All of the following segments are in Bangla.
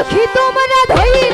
সখী তোমরা ধৈর্য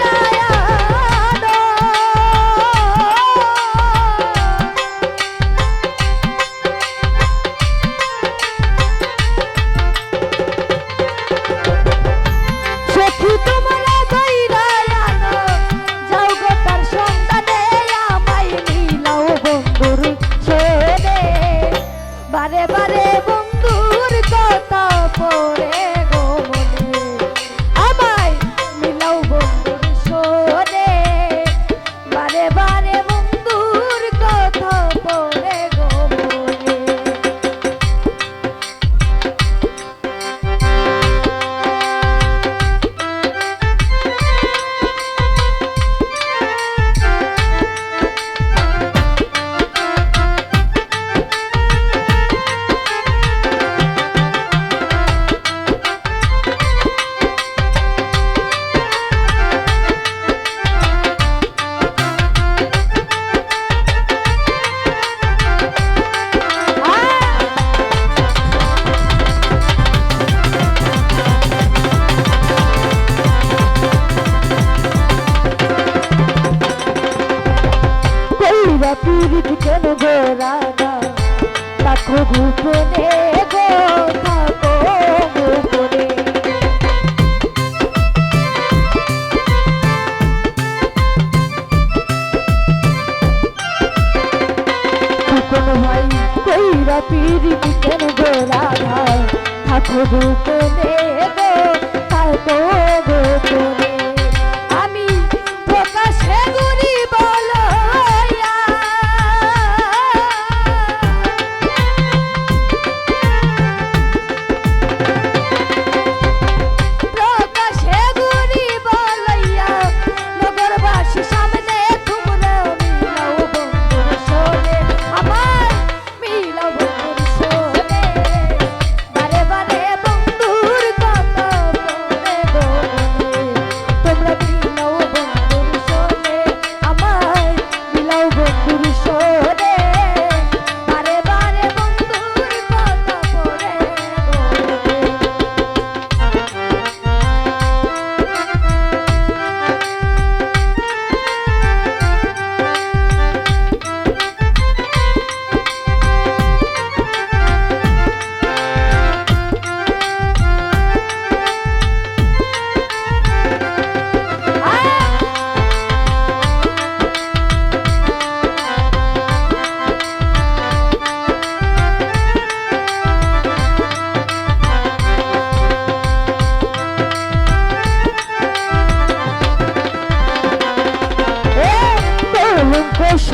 রাধা, রাখো গোপনে গো, থাকো গোপনে। কোন ভাই কইরা পিরি কেন গো রাধা, থাকো গোপনে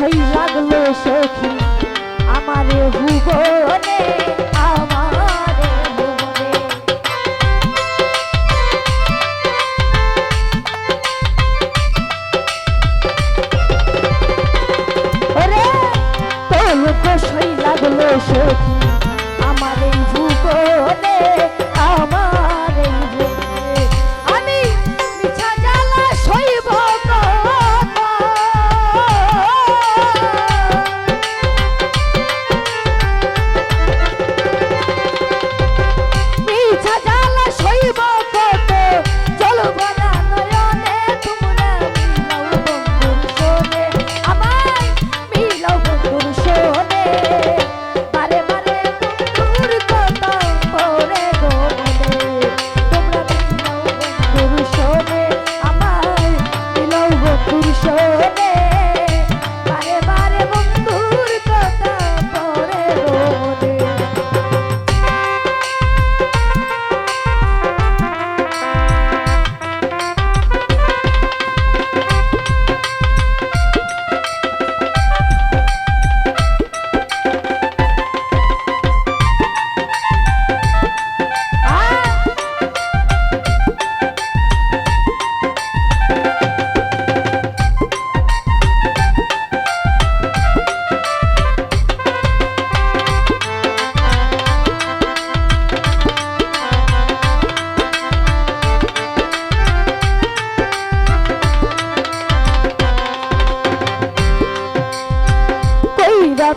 সেই লাগল সখী আমার ভুবনে আমার ওরে তোর সেই লাগল সখী